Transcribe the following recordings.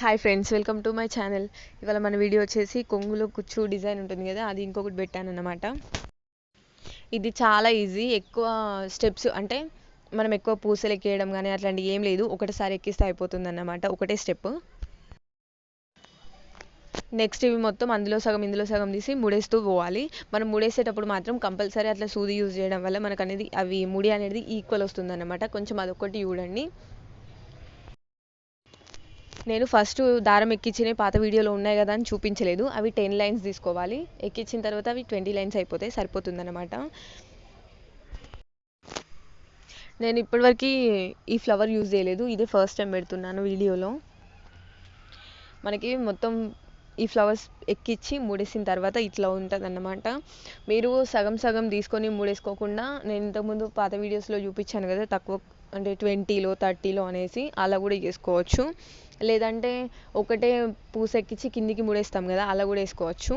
Hi friends welcome to my channel ఇవాళ మన video వచ్చేసి కొంగులో కుచ్చు డిజైన్ ఉంటుంది కదా అది ఇంకొకటి పెట్టాను అన్నమాట ఇది చాలా ఈజీ ఎక్కువ స్టెప్స్ అంటే మనం ఎక్కువ పూసలు ఎక్కేయడం కానీ అట్లాంటివి ఏం లేదు ఒకటిసారి ఎక్కిస్తే అయిపోతుంది అన్నమాట ఒకటే స్టెప్ నెక్స్ట్ ఇవి మొత్తం అందులో సగం ఇందులో సగం తీసి ముడేస్తూ పోవాలి. మనం ముడేసేటప్పుడు మాత్రం కంపల్సరీ అట్లా సూది యూజ్ చేయడం వల్ల మనకు అనేది అవి ముడి అనేది ఈక్వల్ వస్తుంది అనమాట కొంచెం అదొకటి చూడండి. నేను ఫస్ట్ దారం ఎక్కించినవి పాత వీడియోలో ఉన్నాయి కదా అని చూపించలేదు. అవి టెన్ లైన్స్ తీసుకోవాలి. ఎక్కించిన తర్వాత అవి ట్వంటీ లైన్స్ అయిపోతాయి సరిపోతుందన్నమాట. నేను ఇప్పటివరకు ఈ ఫ్లవర్ యూజ్ చేయలేదు. ఇదే ఫస్ట్ టైం పెడుతున్నాను వీడియోలో. మనకి మొత్తం ఈ ఫ్లవర్స్ ఎక్కించి మూడేసిన తర్వాత ఇట్లా ఉంటుంది అన్నమాట మీరు సగం సగం తీసుకొని మూడేసుకోకుండా నేను ఇంతకుముందు పాత వీడియోస్లో చూపించాను కదా తక్కువ అంటే ట్వంటీలో థర్టీలో అనేసి అలా కూడా చేసుకోవచ్చు లేదంటే ఒకటే పూస ఎక్కించి కిందికి ముడేస్తాం కదా అలా కూడా వేసుకోవచ్చు.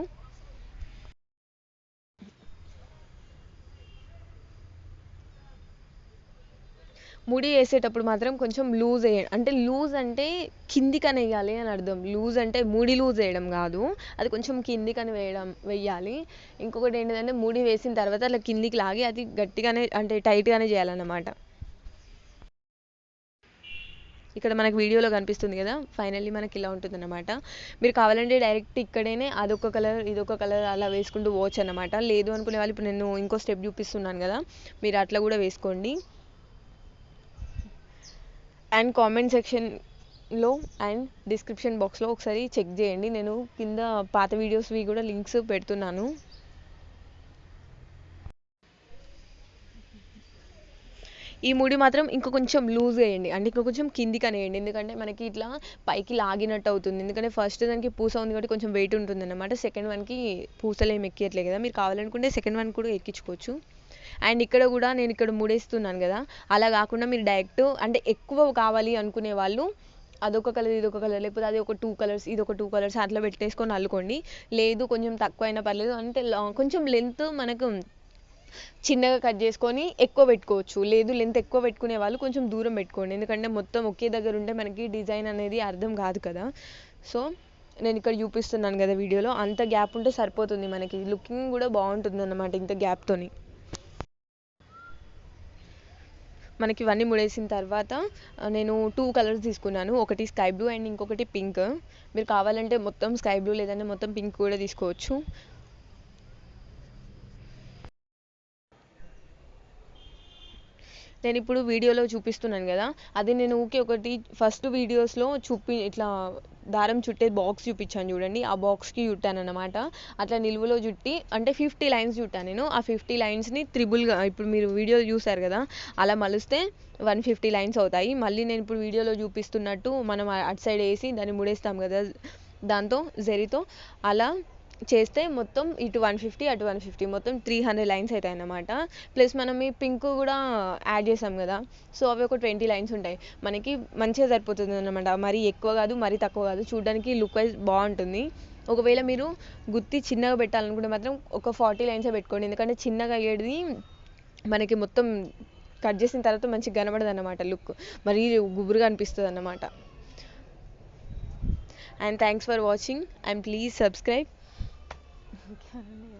ముడి వేసేటప్పుడు మాత్రం కొంచెం లూజ్ వేయండి. అంటే లూజ్ అంటే కిందికని వేయాలి అని అర్థం. లూజ్ అంటే ముడి లూజ్ వేయడం కాదు. అది కొంచెం కిందికని వేయడం వేయాలి. ఇంకొకటి ఏంటంటే ముడి వేసిన తర్వాత అలా కిందికి లాగి అది గట్టిగానే అంటే టైట్గానే చేయాలన్నమాట. ఇక్కడ మనకు వీడియోలో కనిపిస్తుంది కదా ఫైనల్లీ మనకి ఇలా ఉంటుంది అనమాట మీరు కావాలంటే డైరెక్ట్ ఇక్కడనే అదొక కలర్ ఇదొక కలర్ అలా వేసుకుంటూ పోవచ్చు అనమాట లేదు అనుకునే వాళ్ళు ఇప్పుడు నేను ఇంకో స్టెప్ చూపిస్తున్నాను కదా మీరు అట్లా కూడా వేసుకోండి. అండ్ కామెంట్ సెక్షన్లో అండ్ డిస్క్రిప్షన్ బాక్స్లో ఒకసారి చెక్ చేయండి. నేను కింద పాత వీడియోస్వి కూడా లింక్స్ పెడుతున్నాను. ఈ ముడి మాత్రం ఇంకా కొంచెం లూజ్ వేయండి. అంటే ఇంకా కొంచెం కిందికి అనేయండి ఎందుకంటే మనకి ఇట్లా పైకి లాగినట్టు అవుతుంది. ఎందుకంటే ఫస్ట్ దానికి పూస ఉంది కాబట్టి కొంచెం వెయిట్ ఉంటుంది అనమాట సెకండ్ వన్కి పూసలు ఏమి ఎక్కియట్లేదు కదా. మీరు కావాలనుకుంటే సెకండ్ వన్ కూడా ఎక్కించుకోవచ్చు. అండ్ ఇక్కడ కూడా నేను ఇక్కడ ముడేస్తున్నాను కదా. అలా కాకుండా మీరు డైరెక్ట్ అంటే ఎక్కువ కావాలి అనుకునే వాళ్ళు అదొక కలర్ ఇదొక కలర్ లేకపోతే అది ఒక టూ కలర్స్ ఇది ఒక టూ కలర్స్ అట్లా పెట్టేసుకొని అల్లుకోండి. లేదు కొంచెం తక్కువ అయినా పర్లేదు. అంటే కొంచెం లెంత్ మనకు చిన్నగా కట్ చేసుకొని ఎక్కువ పెట్టుకోవచ్చు. లేదు లెంత్ ఎక్కువ పెట్టుకునే వాళ్ళు కొంచెం దూరం పెట్టుకోండి. ఎందుకంటే మొత్తం ఒకే దగ్గర ఉంటే మనకి డిజైన్ అనేది అర్థం కాదు కదా. సో నేను ఇక్కడ చూపిస్తున్నాను కదా వీడియోలో. అంత గ్యాప్ ఉంటే సరిపోతుంది మనకి. లుకింగ్ కూడా బాగుంటుంది అన్నమాట ఇంత గ్యాప్తోని. మనకి ఇవన్నీ ముడేసిన తర్వాత నేను టూ కలర్స్ తీసుకున్నాను. ఒకటి స్కై బ్లూ అండ్ ఇంకొకటి పింక్. మీరు కావాలంటే మొత్తం స్కై బ్లూ లేదంటే మొత్తం పింక్ కూడా తీసుకోవచ్చు. నేను ఇప్పుడు వీడియోలో చూపిస్తున్నాను కదా అది నేను ఊకే ఒకటి ఫస్ట్ వీడియోస్లో చూపి ఇట్లా దారం చుట్టే బాక్స్ చూపించాను చూడండి. ఆ బాక్స్కి చుట్టాను అనమాట అట్లా నిలువులో చుట్టి అంటే ఫిఫ్టీ లైన్స్ చుట్టాను నేను. ఆ ఫిఫ్టీ లైన్స్ని త్రిబుల్గా ఇప్పుడు మీరు వీడియో చూసారు కదా అలా మలిస్తే వన్ ఫిఫ్టీ లైన్స్ అవుతాయి. మళ్ళీ నేను ఇప్పుడు వీడియోలో చూపిస్తున్నట్టు మనం అటు సైడ్ వేసి దాన్ని ముడేస్తాం కదా దాంతో జరితో అలా చేస్తే మొత్తం ఇటు వన్ ఫిఫ్టీ అటు వన్ ఫిఫ్టీ మొత్తం త్రీ హండ్రెడ్ లైన్స్ అవుతాయి అన్నమాట ప్లస్ మనం ఈ పింక్ కూడా యాడ్ చేసాం కదా. సో అవి ఒక ట్వంటీ లైన్స్ ఉంటాయి. మనకి మంచిగా సరిపోతుంది అనమాట మరీ ఎక్కువ కాదు మరీ తక్కువ కాదు. చూడడానికి లుక్ వైజ్ బాగుంటుంది. ఒకవేళ మీరు గుత్తి చిన్నగా పెట్టాలనుకుంటే మాత్రం ఒక ఫార్టీ లైన్సే పెట్టుకోండి. ఎందుకంటే చిన్నగా అయ్యేది మనకి మొత్తం కట్ చేసిన తర్వాత మంచిగా కనబడదు అన్నమాట లుక్ మరీ గుబురుగా అనిపిస్తుంది అన్నమాట and thanks for watching and please subscribe again